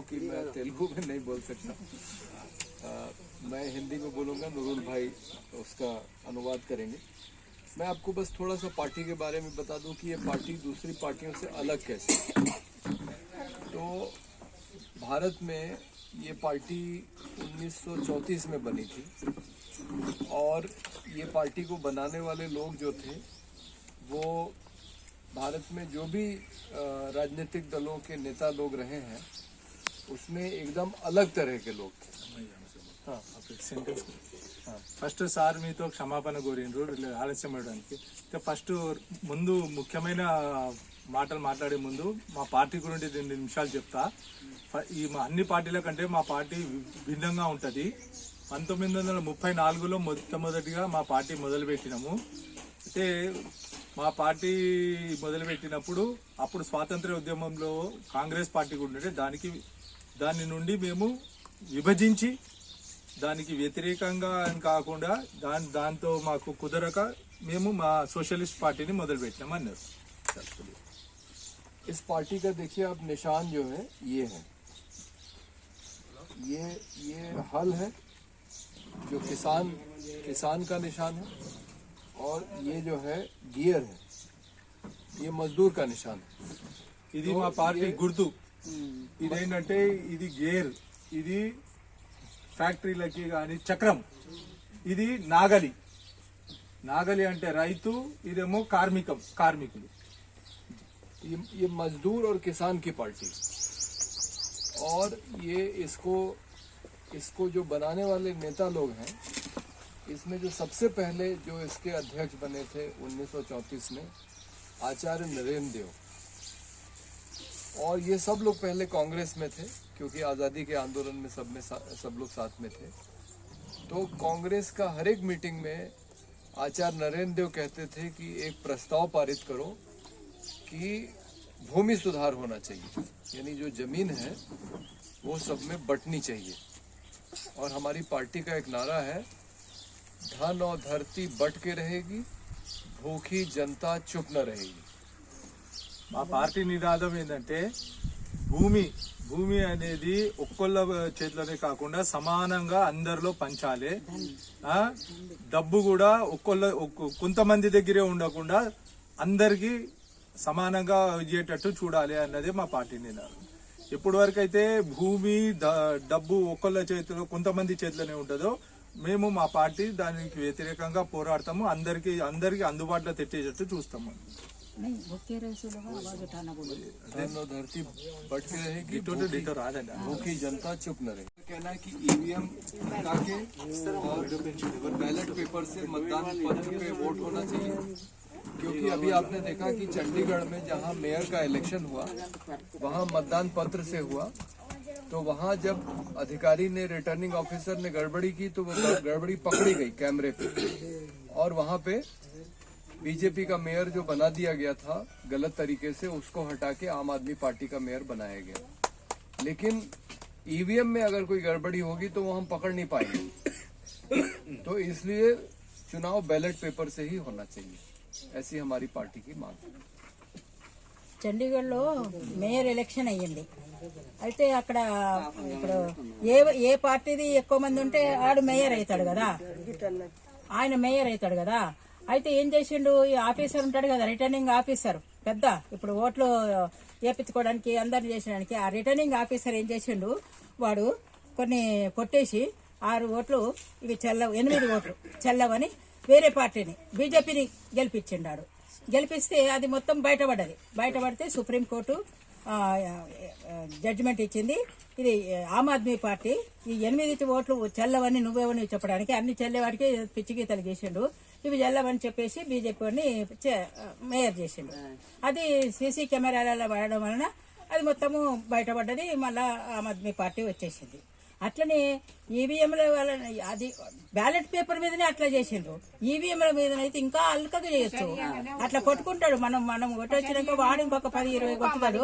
हूँ कि मैं तेलुगु में नहीं बोल सकता। आ, मैं हिंदी में बोलूँगा नूरुल भाई उसका अनुवाद करेंगे। मैं आपको बस थोड़ा सा पार्टी के बारे में बता दूँ कि ये पार्टी दूसरी पार्टियों से अलग कैसे तो भारत में ये पार्टी 1934 में बनी थी और ये पार्टी को बनाने वाले लोग जो थे वो भारत में जो भी राजनीतिक दलों के नेता लोग रहे हैं उसमें एकदम अलग तरह के लोग थे हाँ సెంటెన్స్ ఫస్ట్ సార్ మీతో క్షమాపణ కోరిండ్రు ఇట్లా ఆలస్యం అవ్వడానికి అయితే ఫస్ట్ ముందు ముఖ్యమైన మాటలు మాట్లాడే ముందు మా పార్టీ గురించి రెండు నిమిషాలు చెప్తా ఫ- ఈ మా అన్ని పార్టీల కంటే మా పార్టీ భిన్నంగా ఉంటుంది పంతొమ్మిది వందల ముప్పై నాలుగులో మొట్టమొదటిగా మా పార్టీ మొదలుపెట్టినాము అయితే మా పార్టీ మొదలుపెట్టినప్పుడు అప్పుడు స్వాతంత్ర ఉద్యమంలో కాంగ్రెస్ పార్టీ కూడా ఉండే దానికి దాని నుండి మేము విభజించి దానికి వ్యతిరేకంగా అని కాకుండా దాని దాంతో మాకు కుదరక మేము మా సోషలిస్ట్ పార్టీని మొదలుపెట్టినాం అన్నారు इस पार्टी का देखिए आप निशान जो है ये है ये ये हल है जो किसान किसान का निशान है और ये जो है गियर है ये मजदूर का निशान है ఇది మా పార్టీ గుర్తు ఇదేంటంటే ఇది గేర్ ఇది ఫ్యాక్టరీలకి కానీ చక్రం ఇది నాగలి నాగలి అంటే రైతు ఇదేమో కార్మికం కార్మికులు ये ये मजदूर और किसान की पार्टी और ये इसको इसको जो बनाने वाले नेता लोग हैं इसमें जो सबसे पहले जो इसके अध्यक्ष बने थे 1934 में आचार्य नरेंद्र देव और ये सब लोग पहले कांग्रेस में थे, क्योंकि आज़ादी के आंदोलन में सब में सब लोग साथ में थे। तो कांग्रेस का हर एक मीटिंग में आचार्य नरेंद्र देव कहते थे कि एक प्रस्ताव पारित करो कि भूमि सुधार होना चाहिए। यानी जो ज़मीन है, वो सब में बटनी चाहिए। और हमारी पार्टी का एक नारा है, धन और धरती बट के रहेगी, भूखी जनता चुप न रहेगी। మా పార్టీ నినాదం ఏంటంటే భూమి భూమి అనేది ఒక్కొల్ల చేతిలోనే కాకుండా సమానంగా అందరిలో పంచాలి. డబ్బు కూడా ఒక్కొల్ల కొంతమంది దగ్గరే ఉండకుండా అందరికీ సమానంగా ఇచ్చేటట్టు చూడాలి అన్నది మా పార్టీ నినాదం. ఇప్పటి వరకు అయితే భూమి డబ్బు ఒక్కొల్ల చేతిలో కొంతమంది చేతిలోనే ఉంటుందో మేము మా పార్టీ దానికి వ్యతిరేకంగా పోరాడతాము. అందరికీ అందరికీ అందుబాటులో తెచ్చేటట్టు చూస్తాము. धरती बट के तो डिटो रहा है भूखी जनता चुप न रहे। कहना है कि ईवीएम के और बैलेट पेपर से मतदान पत्र पे वोट होना चाहिए। क्योंकि अभी आपने देखा कि चंडीगढ़ में जहाँ मेयर का इलेक्शन हुआ, वहाँ मतदान पत्र से हुआ। तो वहाँ जब अधिकारी ने रिटर्निंग ऑफिसर ने गड़बड़ी की तो वो गड़बड़ी पकड़ी गई कैमरे पे। और वहाँ पे बीजेपी का मेयर जो बना दिया गया था गलत तरीके से उसको हटा के आम आदमी पार्टी का मेयर बनाया गया लेकिन ईवीएम में अगर कोई गड़बड़ी होगी तो वो हम पकड़ नहीं पाएंगे तो इसलिए चुनाव बैलेट पेपर से ही होना चाहिए ऐसी हमारी पार्टी की मांग है చండీగఢ్లో మేయర్ ఎలక్షన్ అయ్యింది అయితే అక్కడ ఇప్పుడు ఏ ఏ పార్టీది ఎక్కువ మంది ఉంటే ఆడు మేయర్ అవుతాడు కదా ఆయన మేయర్ అవుతాడు కదా అయితే ఏం చేసిండు? ఈ ఆఫీసర్ ఉంటాడు కదా రిటర్నింగ్ ఆఫీసర్ పెద్ద. ఇప్పుడు ఓట్లు వేపించుకోవడానికి అందరిని చేసడానికి ఆ రిటర్నింగ్ ఆఫీసర్ ఏం చేసిండు? వాడు కొన్ని కొట్టేసి ఆరు ఓట్లు ఇవి చెల్లవు ఎనిమిది ఓట్లు చెల్లవని వేరే పార్టీని బీజేపీని గెలిపించిండాడు. గెలిపిస్తే అది మొత్తం బయటపడ్డది. బయటపడితే సుప్రీంకోర్టు జడ్జిమెంట్ ఇచ్చింది. ఇది ఆమ్ ఆద్మీ పార్టీ. ఈ ఎనిమిది ఓట్లు చెల్లవని నువ్వేవని చెప్పడానికి అన్ని చెల్లేవాడికి పిచ్చి గీతలు ఇవి చెల్లవని చెప్పేసి బీజేపీ వాడిని మేయర్ చేసిండు. అది సీసీ కెమెరాలలో పడడం వలన అది మొత్తము బయటపడ్డది మళ్ళా ఆమ్ ఆద్మీ పార్టీ వచ్చేసింది. అట్లనే ఈవీఎంల వల్ల అది బ్యాలెట్ పేపర్ మీదనే అట్లా చేసిండ్రు. ఈవీఎంల మీద అయితే ఇంకా అల్కగా చేయొచ్చు. అట్లా కొట్టుకుంటాడు. మనం మనం కొట్టొచ్చినాక వాడు ఇంకొక పది ఇరవై కొట్టుతాడు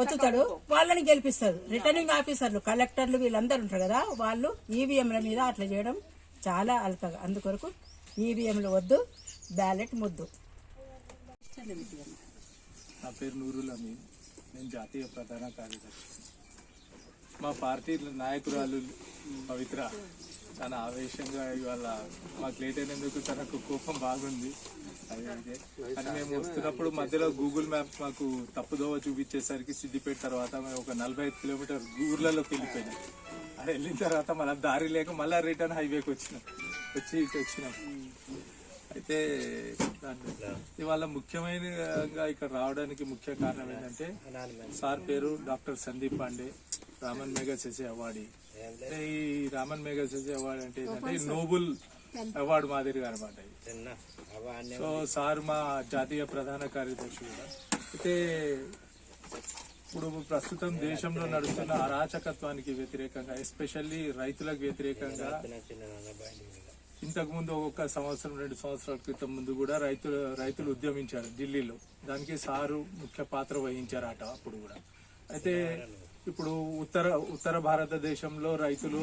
వచ్చుతాడు వాళ్ళని గెలిపిస్తారు రిటర్నింగ్ ఆఫీసర్లు కలెక్టర్లు వీళ్ళందరూ ఉంటారు కదా వాళ్ళు ఈవీఎంల మీద అట్లా చేయడం చాలా అల్కగా. అందుకొరకు ఈవీఎంలు వద్దు బ్యాలెట్ ముద్దు. నా పేరు నూరుల్ అమీన్. నేను జాతీయ ప్రధాన కార్యదర్శి. మా పార్టీ నాయకురాలు పవిత్ర చాలా ఆవేశంగా ఇవాళ మాకు లేట్ అయినందుకు తనకు కోపం బాగుంది. అదే కానీ మేము వస్తున్నప్పుడు మధ్యలో గూగుల్ మ్యాప్ మాకు తప్పుదోవ చూపించేసరికి సిద్దిపేట తర్వాత మేము ఒక నలభై ఐదు కిలోమీటర్ ఊర్లలోకి వెళ్ళిపోయినాం. అది వెళ్ళిన తర్వాత మళ్ళీ దారి లేక మళ్ళీ రిటర్న్ హైవేకి వచ్చినాం. వచ్చి ఇటు వచ్చినాం. అయితే ఇవాళ ముఖ్యమైనగా ఇక్కడ రావడానికి ముఖ్య కారణం ఏంటంటే సార్ పేరు doctor Sandeep Pandey Ramon Magsaysay awardee. అంటే ఈ రామన్ మెగాసెసే అవార్డు అంటే ఏంటంటే ఈ నోబుల్ అవార్డు మాదిరిగా అనమాట ఇది. సో సార్ మా జాతీయ ప్రధాన కార్యదర్శి కూడా. అయితే ఇప్పుడు ప్రస్తుతం దేశంలో నడుస్తున్న అరాచకత్వానికి వ్యతిరేకంగా ఎస్పెషల్లీ రైతులకు వ్యతిరేకంగా ఇంతకుముందు ఒక సంవత్సరం రెండు సంవత్సరాల క్రితం ముందు కూడా రైతులు రైతులు ఉద్యమించారు ఢిల్లీలో. దానికి సారు ముఖ్య పాత్ర వహించారట అప్పుడు కూడా. అయితే ఇప్పుడు ఉత్తర ఉత్తర భారతదేశంలో రైతులు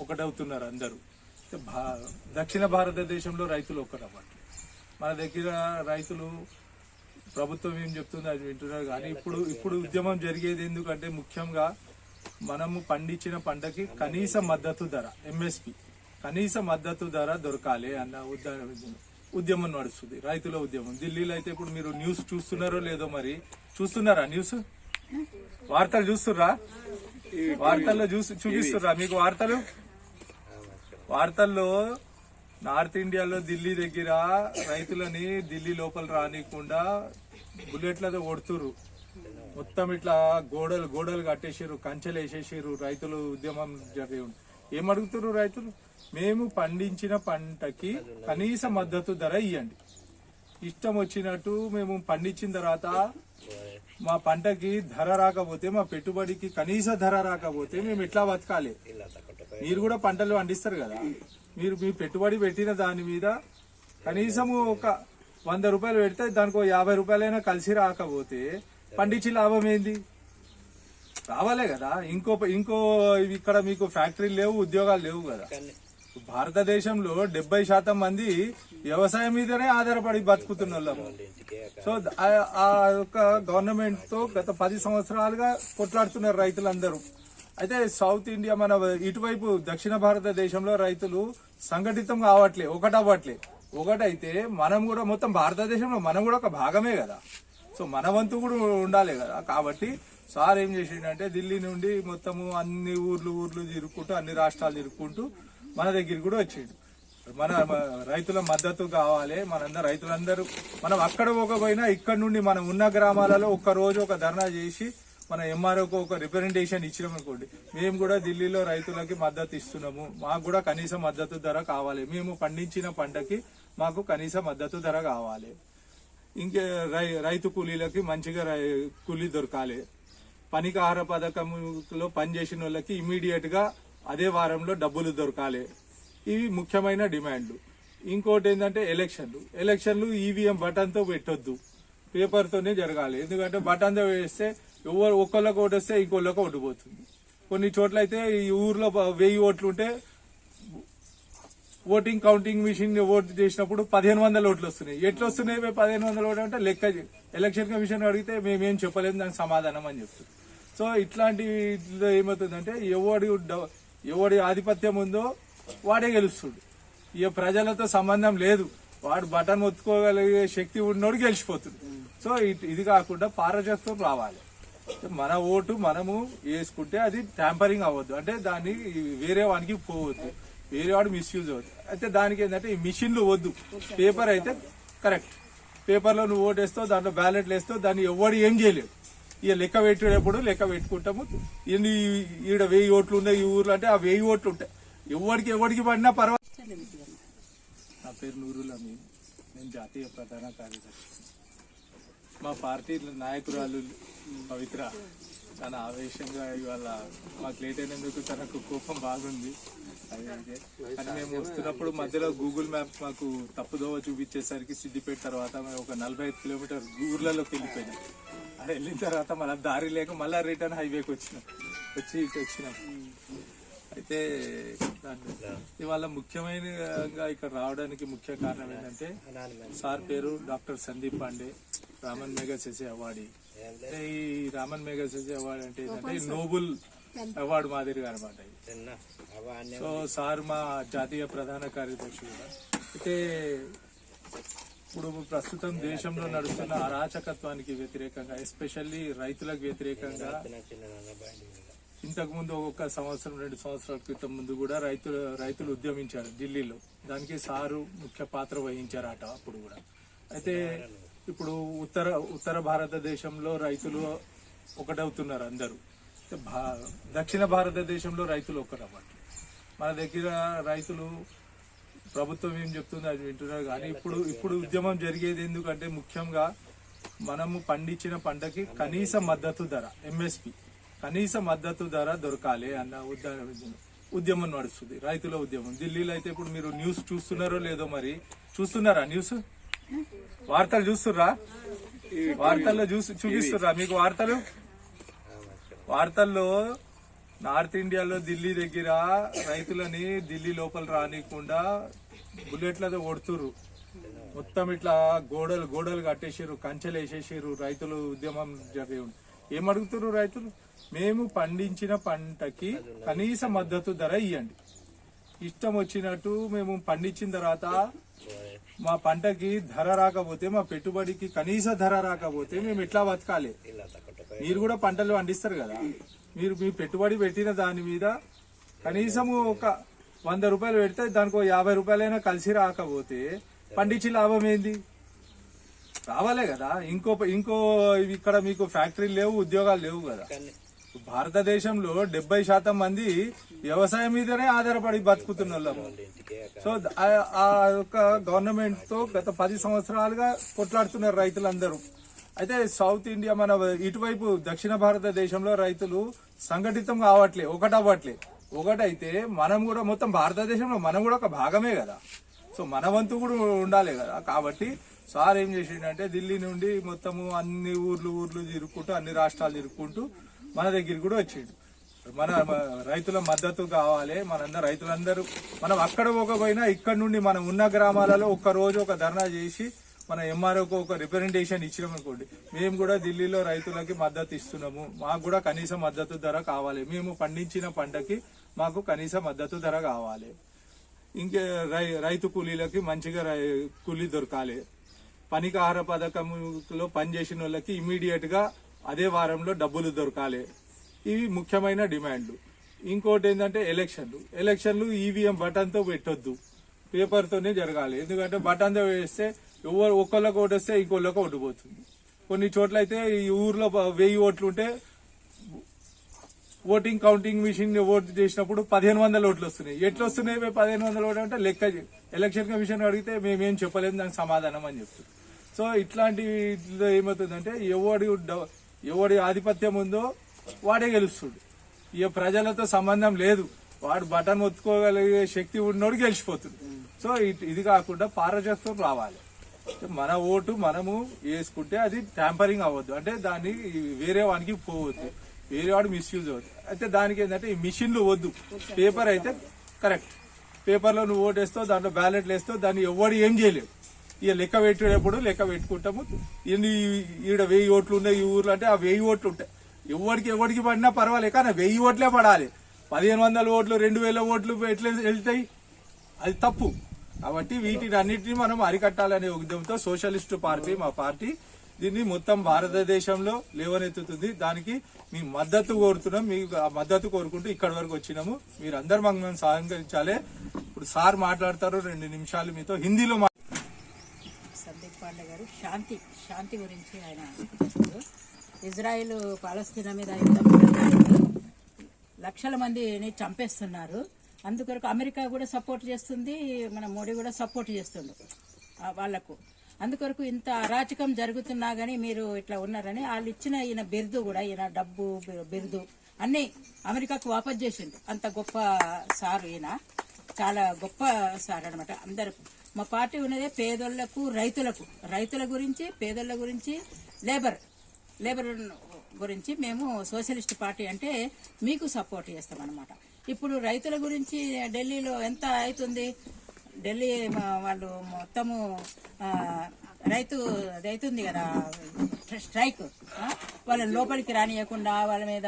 ఒకటవుతున్నారు అందరూ. భా- దక్షిణ భారతదేశంలో రైతులు ఒకటవ్వట్లేదు మన దగ్గర రైతులు ప్రభుత్వం ఏం చెప్తుందో అది వింటున్నారు కానీ ఇప్పుడు ఇప్పుడు ఉద్యమం జరిగేది ఎందుకంటే ముఖ్యంగా మనము పండించిన పంటకి కనీస మద్దతు ధర ఎంఎస్పి కనీస మద్దతు ధర దొరకాలి అన్న ఉద్యమం ఉద్యమం నడుస్తుంది రైతుల ఉద్యమం. ఢిల్లీలో అయితే ఇప్పుడు మీరు న్యూస్ చూస్తున్నారో లేదో మరి చూస్తున్నారా న్యూస్? వార్తలు చూస్తుర్రా వార్తల్లో చూసి చూపిస్తుర్రా మీకు వార్తలు? వార్తల్లో నార్త్ ఇండియాలో ఢిల్లీ దగ్గర రైతులని ఢిల్లీ లోపల రానికుండా బుల్లెట్లతో కొడుతురు మొత్తం ఇట్లా గోడలు గోడలు కట్టేసారు కంచెలు వేసేసారు రైతులు ఉద్యమం జరిగి ఏమడుగుతున్నారు రైతులు? మేము పండించిన పంటకి కనీస మద్దతు ధర ఇవ్వండి ఇష్టం వచ్చినట్టు మేము పండించిన తర్వాత మా పంటకి ధర రాకపోతే మా పెట్టుబడికి కనీస ధర రాకపోతే మేము ఎట్లా బతకాలి? మీరు కూడా పంటలు పండిస్తారు కదా. మీరు మీ పెట్టుబడి పెట్టిన దాని మీద కనీసము ఒక వంద రూపాయలు పెడితే దానికి యాభై రూపాయలైనా కలిసి రాకపోతే పండించి లాభం ఏంది? రావాలే కదా. ఇంకో ఇంకో ఇక్కడ మీకు ఫ్యాక్టరీలు లేవు ఉద్యోగాలు లేవు కదా. భారతదేశంలో డెబ్బై శాతం మంది వ్యవసాయం మీదనే ఆధారపడి బతుకుతున్న వాళ్ళము సో ఆ- యొక్క గవర్నమెంట్తో గత పది సంవత్సరాలుగా కొట్లాడుతున్నారు రైతులందరూ. అయితే సౌత్ ఇండియా మన ఇటువైపు దక్షిణ భారతదేశంలో రైతులు సంఘటితం కావట్లే ఒకటవ్వట్లే. ఒకటైతే మనం కూడా మొత్తం భారతదేశంలో మనం కూడా ఒక భాగమే కదా. సో మన వంతు కూడా ఉండాలి కదా. కాబట్టి సార్ ఏం చేసిండంటే ఢిల్లీ నుండి మొత్తము అన్ని ఊర్లు ఊర్లు తిరుక్కుంటూ అన్ని రాష్ట్రాలు తిరుక్కుంటూ మన దగ్గర కూడా వచ్చిండు. మన రైతుల మద్దతు కావాలి మనందరూ రైతులందరూ మనం అక్కడ పోకపోయినా ఇక్కడ నుండి మనం ఉన్న గ్రామాలలో ఒక్క రోజు ఒక ధర్నా చేసి మన ఎంఆర్ఓకు ఒక రిప్రజెంటేషన్ ఇచ్చినాం అనుకోండి. మేము కూడా ఢిల్లీలో రైతులకి మద్దతు ఇస్తున్నాము. మాకు కూడా కనీస మద్దతు ధర కావాలి. మేము పండించిన పంటకి మాకు కనీస మద్దతు ధర కావాలి. ఇంకే రై రైతు కూలీలకి మంచిగా రై- కూలీ దొరకాలి. పనికాహార పథకంలో పనిచేసిన వాళ్ళకి ఇమీడియట్గా అదే వారంలో డబ్బులు దొరకాలి. ఇవి ముఖ్యమైన డిమాండ్లు ఇంకోటి ఏంటంటే ఎలక్షన్లు. ఎలక్షన్లు ఈవీఎం బటన్తో పెట్టొద్దు. పేపర్తోనే జరగాలి. ఎందుకంటే బటన్తో వేస్తే ఎవరు ఒక్కళ్ళకి ఓటు వస్తే ఇంకోళ్ళకి ఓటు పోతుంది. కొన్ని చోట్ల అయితే ఈ ఊర్లో వెయ్యి ఓట్లు ఉంటే ఓటింగ్ కౌంటింగ్ మిషన్ ఓట్ చేసినప్పుడు పదిహేను వందల ఓట్లు వస్తున్నాయి. ఎట్లా వస్తున్నాయి పదిహేను వందల ఓట్లు అంటే లెక్క ఎలక్షన్ కమిషన్ అడిగితే మేమేం చెప్పలేము దానికి సమాధానం అని చెప్తుంది. సో ఇట్లాంటి ఏమవుతుందంటే ఎవడి ఎవడి ఆధిపత్యం ఉందో వాడే గెలుస్తుంది. ఇక ప్రజలతో సంబంధం లేదు. వాడు బటన్ ఒత్తుకోగలిగే శక్తి ఉన్నోడు గెలిచిపోతుంది. సో ఇట్- ఇది కాకుండా పారదర్శకం రావాలి. మన ఓటు మనము వేసుకుంటే అది ట్యాంపరింగ్ అవ్వద్దు. అంటే దాన్ని వేరే వానికి పోవద్దు. వేరే వాడు మిస్యూజ్ అవ్వద్దు అయితే దానికి ఏంటంటే ఈ మిషన్లు వద్దు. పేపర్ అయితే కరెక్ట్ పేపర్లో నువ్వు ఓటేస్తావు దాంట్లో బ్యాలెట్లు వేస్తావు దాన్ని ఎవడు ఏం చేయలేవు ఇక లెక్క పెట్టేటప్పుడు లెక్క పెట్టుకుంటాము. ఇన్ని ఈడ వెయ్యి ఓట్లు ఉన్నాయి ఈ ఊర్లో అంటే ఆ వెయ్యి ఓట్లు ఉంటాయి. ఎవరికి ఎవరికి పడినా పర్వాలేదు. నా పేరు నూరుల్ అమీన్ నేను జాతీయ ప్రధాన కార్యదర్శి మా పార్టీ నాయకురాలు పవిత్ర. చాలా ఆవేశంగా ఇవాళ మాకు లేట్ అయినందుకు తనకు కోపం బాగుంది. అదే కానీ మేము వస్తున్నప్పుడు మధ్యలో గూగుల్ మ్యాప్ మాకు తప్పుదోవ చూపించేసరికి సిద్దిపేట తర్వాత మేము ఒక నలభై ఐదు కిలోమీటర్ ఊర్లలోకి వెళ్ళిపోయినాం. అది వెళ్ళిన తర్వాత మళ్ళీ దారి లేక మళ్ళీ రిటర్న్ హైవేకి వచ్చినాం. వచ్చి వచ్చినాం. అయితే ఇవాళ ముఖ్యమైనగా ఇక్కడ రావడానికి ముఖ్య కారణం ఏంటంటే సార్ పేరు doctor Sandeep Pandey. Ramon Magsaysay awardee. అంటే ఈ రామన్ మెగాసెసే అవార్డు అంటే ఏంటంటే నోబుల్ అవార్డు మాదిరిగా అనమాట ఇది. సో సార్ మా జాతీయ ప్రధాన కార్యదర్శి కూడా. అయితే ఇప్పుడు ప్రస్తుతం దేశంలో నడుస్తున్న అరాచకత్వానికి వ్యతిరేకంగా ఎస్పెషల్లీ రైతులకు వ్యతిరేకంగా ఇంతకు ముందు ఒక సంవత్సరం రెండు సంవత్సరాల క్రితం ముందు కూడా రైతులు రైతులు ఉద్యమించారు ఢిల్లీలో. దానికి సారు ముఖ్య పాత్ర వహించారట అప్పుడు కూడా. అయితే ఇప్పుడు ఉత్తర ఉత్తర భారతదేశంలో రైతులు ఒకటవుతున్నారు అందరూ. భా- దక్షిణ భారతదేశంలో రైతులు ఒకటన్నమాట మన దగ్గర రైతులు ప్రభుత్వం ఏం చెప్తుందో అది వింటున్నారు కానీ ఇప్పుడు ఇప్పుడు ఉద్యమం జరిగేది ఎందుకంటే ముఖ్యంగా మనము పండించిన పంటకి కనీస మద్దతు ధర ఎంఎస్పి కనీస మద్దతు ధర దొరకాలి అన్న ఉద్యమం ఉద్యమం నడుస్తుంది రైతుల ఉద్యమం. ఢిల్లీలో అయితే ఇప్పుడు మీరు న్యూస్ చూస్తున్నారో లేదో మరి చూస్తున్నారా న్యూస్? వార్తలు చూస్తుర్రా? వార్తల్లో చూసి చూపిస్తుర్రా మీకు వార్తలు? వార్తల్లో నార్త్ ఇండియాలో ఢిల్లీ దగ్గర రైతులని ఢిల్లీ లోపల రానికుండా బుల్లెట్లతో కొడుతుర్రు. మొత్తం ఇట్లా గోడలు గోడలు కట్టేసారు కంచెలు వేసేసారు రైతులు ఉద్యమం జరిగి ఉంది. ఏం అడుగుతున్నారు రైతులు? మేము పండించిన పంటకి కనీస మద్దతు ధర ఇవ్వండి ఇష్టం వచ్చినట్టు మేము పండించిన తర్వాత మా పంటకి ధర రాకపోతే మా పెట్టుబడికి కనీస ధర రాకపోతే మేము ఎట్లా బతకాలి? మీరు కూడా పంటలు పండిస్తారు కదా. మీరు మీ పెట్టుబడి పెట్టిన దాని మీద కనీసము ఒక వంద రూపాయలు పెడితే దానికి యాభై రూపాయలైనా కలిసి రాకపోతే పండించి లాభం ఏంది? రావాలే కదా. ఇంకో ఇంకో ఇక్కడ మీకు ఫ్యాక్టరీలు లేవు ఉద్యోగాలు లేవు కదా. భారతదేశంలో డెబ్బై శాతం మంది వ్యవసాయం మీదనే ఆధారపడి బతుకుతున్న వాళ్ళము. సో ఆ- ఆ యొక్క గవర్నమెంట్తో గత పది సంవత్సరాలుగా కొట్లాడుతున్నారు రైతులందరూ. అయితే సౌత్ ఇండియా మన ఇటువైపు దక్షిణ భారతదేశంలో రైతులు సంఘటితం కావట్లే ఒకటవ్వట్లే. ఒకటైతే మనం కూడా మొత్తం భారతదేశంలో మనం కూడా ఒక భాగమే కదా. సో మన వంతు కూడా ఉండాలి కదా. కాబట్టి సార్ ఏం చేసిండంటే ఢిల్లీ నుండి మొత్తము అన్ని ఊర్లు ఊర్లు తిరుక్కుంటూ అన్ని రాష్ట్రాలు తిరుక్కుంటూ మన దగ్గరికి కూడా వచ్చిండు. మన రైతుల మద్దతు కావాలి మనందరూ రైతులందరూ మనం అక్కడ పోకపోయినా ఇక్కడ నుండి మనం ఉన్న గ్రామాలలో ఒక్క రోజు ఒక ధర్నా చేసి మన ఎంఆర్ఓకు ఒక రిప్రజెంటేషన్ ఇచ్చినాం అనుకోండి. మేము కూడా ఢిల్లీలో రైతులకి మద్దతు ఇస్తున్నాము. మాకు కూడా కనీస మద్దతు ధర కావాలి. మేము పండించిన పంటకి మాకు కనీస మద్దతు ధర కావాలి. ఇంకే రై- రైతు కూలీలకి మంచిగా రై- కూలీ దొరకాలి. పనికాహార పథకంలో పనిచేసిన వాళ్ళకి ఇమీడియట్గా అదే వారంలో డబ్బులు దొరకాలి. ఇవి ముఖ్యమైన డిమాండ్లు. ఇంకోటి ఏంటంటే ఎలక్షన్లు. ఎలక్షన్లు ఈవీఎం బటన్తో పెట్టొద్దు. పేపర్తోనే జరగాలి. ఎందుకంటే బటన్తో వేస్తే ఎవరు ఒక్కళ్ళకి ఓటు వస్తే ఇంకోళ్ళకి ఓటు పోతుంది. కొన్ని చోట్ల అయితే ఈ ఊర్లో వెయ్యి ఓట్లు ఉంటే ఓటింగ్ కౌంటింగ్ మిషన్ ఓటు చేసినప్పుడు పదిహేను వందల ఓట్లు వస్తున్నాయి. ఎట్లా వస్తున్నాయి పదిహేను వందల ఓట్లు అంటే లెక్క ఎలక్షన్ కమిషన్ అడిగితే మేమేం చెప్పలేదు దానికి సమాధానం అని చెప్తారు సో ఇట్లాంటి ఏమవుతుందంటే ఎవడు ఎవడి ఆధిపత్యం ఉందో వాడే గెలుస్తుంది. ఇక ప్రజలతో సంబంధం లేదు. వాడు బటన్ ఒత్తుకోగలిగే శక్తి ఉన్నోడు గెలిచిపోతుంది. సో ఇట్- ఇది కాకుండా పారదర్శకం రావాలి. మన ఓటు మనము వేసుకుంటే అది ట్యాంపరింగ్ అవ్వద్దు. అంటే దాన్ని వేరే వానికి పోవద్దు. వేరే వాడు మిస్యూజ్ అవ్వద్దు. అయితే దానికి ఏంటంటే ఈ మిషన్లు వద్దు. పేపర్ అయితే కరెక్ట్. పేపర్లో నువ్వు ఓటు వేస్తావు దాంట్లో బ్యాలెట్లు వేస్తావు దాన్ని ఎవడు ఏం చేయలేవు ఇక లెక్క పెట్టేటప్పుడు లెక్క పెట్టుకుంటాము. ఈడ వెయ్యి ఓట్లు ఉన్నాయి ఈ ఊర్లో అంటే ఆ వెయ్యి ఓట్లు ఉంటాయి. ఎవరికి ఎవరికి పడినా పర్వాలేదు కానీ వెయ్యి ఓట్లే పడాలి. పదిహేను వందల ఓట్లు రెండు వేల ఓట్లు ఎట్లా వెళ్తాయి? అది తప్పు. కాబట్టి వీటిని అన్నిటిని మనం అరికట్టాలనే ఉద్యమంతో సోషలిస్ట్ పార్టీ మా పార్టీ దీన్ని మొత్తం భారతదేశంలో లేవనెత్తుతుంది. దానికి మీ మద్దతు కోరుతున్నాం. మీ ఆ మద్దతు కోరుకుంటూ ఇక్కడి వరకు వచ్చినాము. మీరు అందరు మాకు మేము సహకరించాలి ఇప్పుడు సార్ మాట్లాడతారు. రెండు నిమిషాలు మీతో. హిందీలో పాండే గారు శాంతి శాంతి గురించి ఆయన చెప్తారు ఇజ్రాయిల్ పాలస్తీనా మీద లక్షల మందిని చంపేస్తున్నారు. అందుకొరకు అమెరికా కూడా సపోర్ట్ చేస్తుంది మన మోడీ కూడా సపోర్ట్ చేస్తుండు వాళ్ళకు. అందుకొరకు ఇంత అరాచకం జరుగుతున్నా కానీ మీరు ఇట్లా ఉన్నారని వాళ్ళు ఇచ్చిన ఈయన బిరుదు కూడా ఈయన డబ్బు బిరుదు అన్నీ అమెరికాకు వాపస్ చేసిండు. అంత గొప్ప సార్ ఈయన. చాలా గొప్ప సార్ అనమాట అందరు మా పార్టీ ఉన్నదే పేదోళ్ళకు రైతులకు. రైతుల గురించి పేదోళ్ళ గురించి లేబర్ లేబర్ గురించి మేము సోషలిస్ట్ పార్టీ అంటే మీకు సపోర్ట్ చేస్తాం అనమాట ఇప్పుడు రైతుల గురించి ఢిల్లీలో ఎంత అవుతుంది? ఢిల్లీ వాళ్ళు మొత్తము రైతు రైతు కదా స్ట్రైక్ వాళ్ళని లోపలికి రానియకుండా వాళ్ళ మీద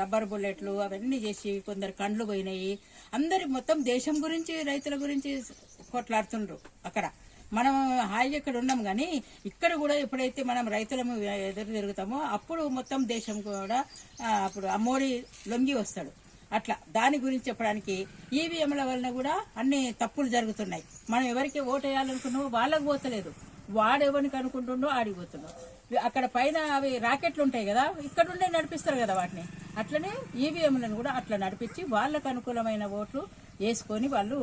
రబ్బర్ బుల్లెట్లు అవన్నీ చేసి కొందరు కండ్లు పోయినాయి. అందరి మొత్తం దేశం గురించి రైతుల గురించి కొట్లాడుతుండ్రు అక్కడ. మనం హాయిగా ఇక్కడ ఉన్నాం కానీ ఇక్కడ కూడా ఎప్పుడైతే మనం రైతులము ఎదురు తిరుగుతామో అప్పుడు మొత్తం దేశం కూడా అప్పుడు అమ్మోడి లొంగి వస్తాడు. అట్లా దాని గురించి చెప్పడానికి ఈవీఎంల వలన కూడా అన్ని తప్పులు జరుగుతున్నాయి. మనం ఎవరికి ఓటు వేయాలనుకున్నామో వాళ్ళకి పోతలేదు. వాడెవరికి అనుకుంటుండో ఆడిపోతున్నాడు అక్కడ పైన అవి రాకెట్లు ఉంటాయి కదా ఇక్కడ ఉండే నడిపిస్తారు కదా వాటిని. అట్లనే ఈవీఎంలను కూడా అట్లా నడిపించి వాళ్ళకు అనుకూలమైన ఓట్లు వేసుకొని వాళ్ళు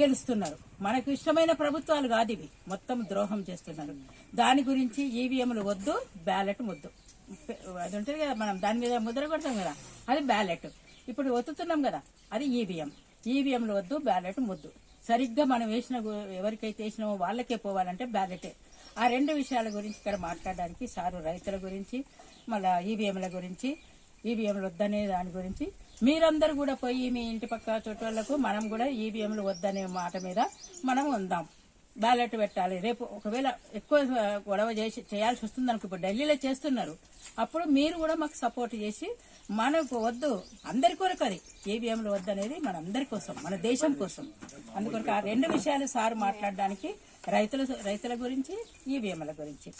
గెలుస్తున్నారు. మనకు ఇష్టమైన ప్రభుత్వాలు కాదు ఇవి. మొత్తం ద్రోహం చేస్తున్నారు. దాని గురించి ఈవీఎంలు వద్దు బ్యాలెట్ ముద్దు. అది ఉంటుంది కదా మనం దాని మీద ముద్ర కొడతాం కదా అది బ్యాలెట్. ఇప్పుడు ఒత్తుతున్నాం కదా అది ఈవీఎం. ఈవీఎంలు వద్దు బ్యాలెట్ ముద్దు. సరిగ్గా మనం వేసిన ఎవరికైతే వేసినామో వాళ్ళకే పోవాలంటే బ్యాలెటే. ఆ రెండు విషయాల గురించి ఇక్కడ మాట్లాడడానికి సారు రైతుల గురించి మళ్ళా ఈవీఎంల గురించి ఈవీఎంలు వద్దనే దాని గురించి. మీరందరూ కూడా పోయి మీ ఇంటి పక్క చుట్టూ మనం కూడా ఈవీఎంలు వద్దనే మాట మీద మనం ఉందాం. బ్యాలెట్ పెట్టాలి. రేపు ఒకవేళ ఎక్కువ గొడవ చేసి చేయాల్సి వస్తుంది అనుకో ఇప్పుడు ఢిల్లీలో చేస్తున్నారు. అప్పుడు మీరు కూడా మాకు సపోర్ట్ చేసి మనకు వద్దు. అందరి కొరకు అది. ఈవీఎంలు వద్దు అనేది మన అందరి కోసం మన దేశం కోసం. అందుకొరకు ఆ రెండు విషయాలు సార్ మాట్లాడడానికి రైతుల రైతుల గురించి ఈవీఎంల గురించి.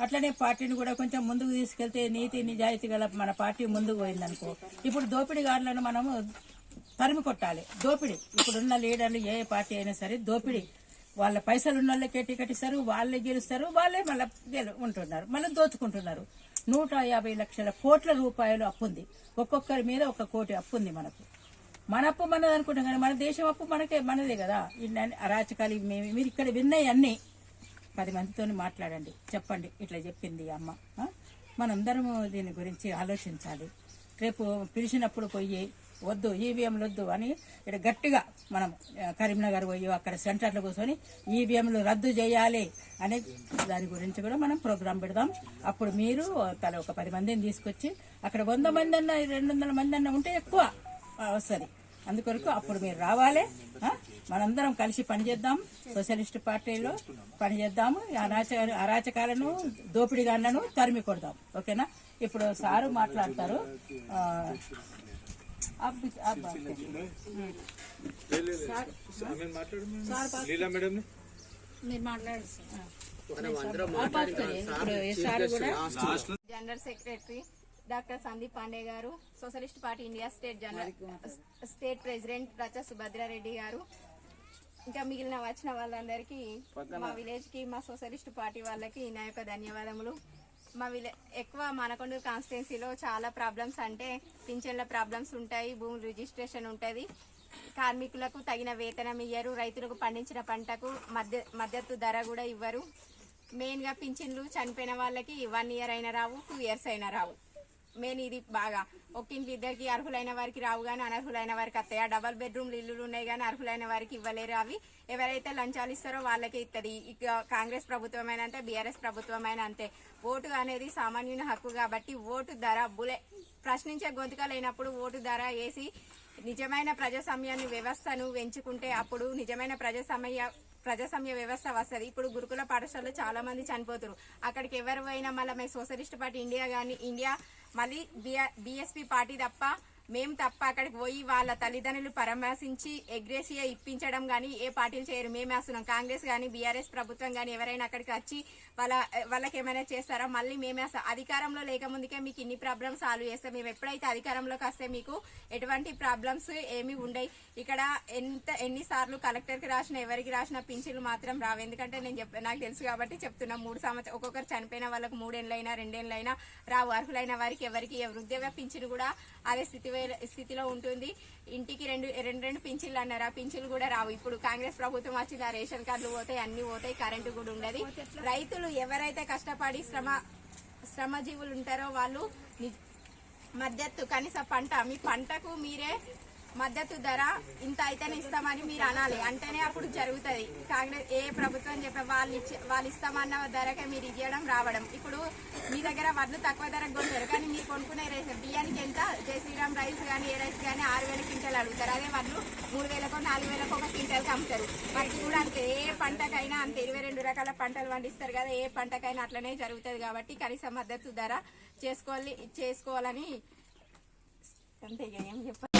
అట్లనే పార్టీని కూడా కొంచెం ముందుకు తీసుకెళ్తే నీతి నిజాయితీ గల మన పార్టీ ముందుకు పోయిందనుకో. ఇప్పుడు దోపిడీగారులను మనము తరిమి కొట్టాలి. దోపిడీ. ఇప్పుడున్న లీడర్లు ఏ పార్టీ అయినా సరే దోపిడీ. వాళ్ళ పైసలు ఉన్న వాళ్ళకే టికెట్ ఇస్తారు వాళ్ళే గెలుస్తారు వాళ్ళే మళ్ళీ గెలు ఉంటున్నారు. మనం దోచుకుంటున్నారు. నూట యాభై లక్షల కోట్ల రూపాయలు అప్పు ఉంది. ఒక్కొక్కరి మీద ఒక కోటి అప్పు ఉంది మనకు. మన అప్పు మనది అనుకుంటాం కానీ మన దేశం అప్పు మనకే మనదే కదా. అరాచకాలు మీరు ఇక్కడ విన్నాయి అన్నీ. పది మందితో మాట్లాడండి. చెప్పండి. ఇట్లా చెప్పింది అమ్మ. మనందరము దీని గురించి ఆలోచించాలి. రేపు పిలిచినప్పుడు పోయి వద్దు ఈవీఎంలు వద్దు అని ఇక్కడ గట్టిగా మనం కరీంనగర్ పోయి అక్కడ సెంటర్లో కూర్చొని ఈవీఎంలు రద్దు చేయాలి అనే దాని గురించి కూడా మనం ప్రోగ్రాం పెడదాం. అప్పుడు మీరు తల ఒక పది మందిని తీసుకొచ్చి అక్కడ వంద మంది అన్న రెండు వందల మంది అన్న ఉంటే ఎక్కువ వస్తుంది. అందుకొరకు అప్పుడు మీరు రావాలి. మనందరం కలిసి పనిచేద్దాం. సోషలిస్ట్ పార్టీలో పనిచేద్దాము. అరాచ అరాచకాలను దోపిడిగాలను తరిమి కొడదాం. ఓకేనా? ఇప్పుడు సారు మాట్లాడతారు. General secretary. Doctor Sandeep Pandey garu socialist party India state general state president Racha Subhadra Reddy గారు. ఇంకా మిగిలిన వచ్చిన వాళ్ళందరికీ మా విలేజ్కి మా సోషలిస్ట్ పార్టీ వాళ్ళకి నా యొక్క ధన్యవాదములు. మా విలే ఎక్కువ మనకొండూరు కాన్స్టిట్యున్సీలో చాలా ప్రాబ్లమ్స్ అంటే పింఛన్ల ప్రాబ్లమ్స్ ఉంటాయి భూముల రిజిస్ట్రేషన్ ఉంటుంది. కార్మికులకు తగిన వేతనం ఇయ్యరు రైతులకు పండించిన పంటకు మధ్య మద్దతు ధర కూడా ఇవ్వరు. మెయిన్గా పింఛన్లు చనిపోయిన వాళ్ళకి వన్ ఇయర్ అయినా రావు టూ ఇయర్స్ అయినా రావు. మెయిన్ ఇది బాగా. ఒక్కింటి ఇద్దరికి అర్హులైన వారికి రావు కానీ అనర్హులైన వారికి వస్తాయి డబల్ బెడ్రూమ్లు ఇల్లులు ఉన్నాయి కానీ అర్హులైన వారికి ఇవ్వలేరు అవి. ఎవరైతే లంచాలు ఇస్తారో వాళ్ళకే ఇస్తుంది ఇక కాంగ్రెస్ ప్రభుత్వమైన అంతే బీఆర్ఎస్ ప్రభుత్వమైన అంతే. ఓటు అనేది సామాన్యుని హక్కు కాబట్టి ఓటు ధర బులే ప్రశ్నించే గొంతుక లేనప్పుడు ఓటు ధర వేసి నిజమైన ప్రజాస్వామ్యాన్ని వ్యవస్థను పెంచుకుంటే అప్పుడు నిజమైన ప్రజాస్వామ్య ప్రజాస్వామ్య వ్యవస్థ వస్తుంది. ఇప్పుడు గురుకుల పాఠశాలలో చాలా మంది చనిపోతారు అక్కడికి ఎవరు పోయినా మళ్ళీ మేము సోషలిస్ట్ పార్టీ ఇండియా కానీ ఇండియా మళ్ళీ బిఎస్పీ పార్టీ తప్ప మేము తప్ప అక్కడికి పోయి వాళ్ళ తల్లిదండ్రులు పరామర్శించి ఎగ్రేసియా ఇప్పించడం కానీ ఏ పార్టీలు చేయరు. మేము వస్తున్నాం. కాంగ్రెస్ కానీ బీఆర్ఎస్ ప్రభుత్వం కానీ ఎవరైనా అక్కడికి వచ్చి వాళ్ళ వాళ్ళకి ఏమైనా చేస్తారా? మళ్ళీ మేమే అధికారంలో లేకముందుకే మీకు ఇన్ని ప్రాబ్లమ్స్ సాల్వ్ చేస్తాం మేము ఎప్పుడైతే అధికారంలోకి వస్తే మీకు ఎటువంటి ప్రాబ్లమ్స్ ఏమి ఉండయి. ఇక్కడ ఎంత ఎన్నిసార్లు కలెక్టర్కి రాసిన ఎవరికి రాసిన పింఛన్లు మాత్రం రావు. ఎందుకంటే నేను చెప్ నాకు తెలుసు కాబట్టి చెప్తున్నా. మూడు సంవత్సరం ఒక్కొక్కరు చనిపోయిన వాళ్ళకు మూడేళ్ళైనా రెండేళ్ళైనా రావు. అర్హులైన వారికి ఎవరికి వృద్ధాప్య పింఛను కూడా అదే స్థితి స్థితిలో ఉంటుంది. ఇంటికి రెండు రెండు రెండు పింఛన్లు అన్నారు. ఆ పింఛన్లు కూడా రావు. ఇప్పుడు కాంగ్రెస్ ప్రభుత్వం వచ్చింది. రేషన్ కార్డులు పోతాయి అన్ని పోతాయి కరెంటు కూడా ఉండదు. రైతులు ఎవరైతే కష్టపడి శ్రమ శ్రమజీవులు ఉంటారో వాళ్ళు మద్దతు కనీస పంట మీ పంటకు మీరే మద్దతు ధర ఇంత అయితేనే ఇస్తామని మీరు అనాలి. అంటేనే అప్పుడు జరుగుతుంది. కాంగ్రెస్ ఏ ప్రభుత్వం చెప్పే వాళ్ళు ఇచ్చే వాళ్ళు ఇస్తామన్న ధరకే మీరు ఇవ్వడం రావడం. ఇప్పుడు మీ దగ్గర వడ్లు తక్కువ ధరకు కొంటారు కానీ మీరు కొనుక్కునే రైస్ బియ్యానికి ఎంత? జై శ్రీరామ్ రైస్ కానీ ఏ రైస్ కానీ ఆరు వేల క్వింటల్ అడుగుతారు. అదే వడ్లు మూడు వేలకో నాలుగు వేలకో ఒక క్వింటల్కి అమ్ముతారు. మరి కూడా అంతే. ఏ పంటకైనా అంతే. ఇరవై రెండు రకాల పంటలు పండిస్తారు కదా. ఏ పంటకైనా అట్లనే జరుగుతుంది కాబట్టి కనీస మద్దతు ధర చేసుకోవాలి చేసుకోవాలని అంతే ఏం చెప్పాలి.